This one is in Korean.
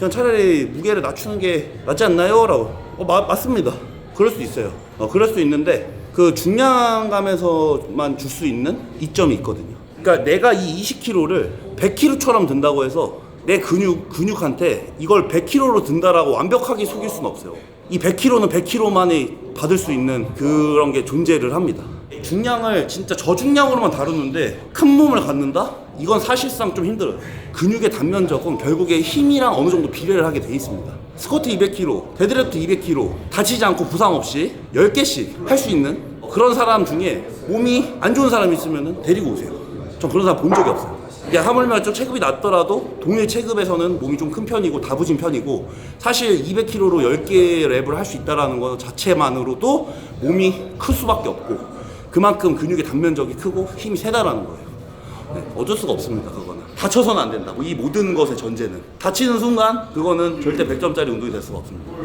그냥 차라리 무게를 낮추는 게 낫지 않나요? 라고. 어, 마- 맞습니다. 그럴 수 있어요. 어, 그럴 수 있는데 그 중량감에서만 줄 수 있는 이점이 있거든요. 그러니까 내가 이 20kg를 100kg처럼 든다고 해서 내 근육, 근육한테 이걸 100kg로 든다라고 완벽하게 속일 수는 없어요. 이 100kg는 100kg만에 받을 수 있는 그런 게 존재를 합니다. 중량을 진짜 저중량으로만 다루는데 큰 몸을 갖는다? 이건 사실상 좀 힘들어요. 근육의 단면적은 결국에 힘이랑 어느 정도 비례를 하게 돼 있습니다. 스쿼트 200kg, 데드리프트 200kg, 다치지 않고 부상 없이 10개씩 할 수 있는 그런 사람 중에 몸이 안 좋은 사람이 있으면 데리고 오세요. 전 그런 사람 본 적이 없어요. 이게 하물며 좀 체급이 낮더라도 동일 체급에서는 몸이 좀 큰 편이고 다부진 편이고 사실 200kg로 10개 랩을 할 수 있다라는 것 자체만으로도 몸이 클 수밖에 없고 그만큼 근육의 단면적이 크고 힘이 세다라는 거예요. 네, 어쩔 수가 없습니다. 그거는 다쳐서는 안 된다고 이 모든 것의 전제는 다치는 순간 그거는 절대 100점짜리 운동이 될 수가 없습니다.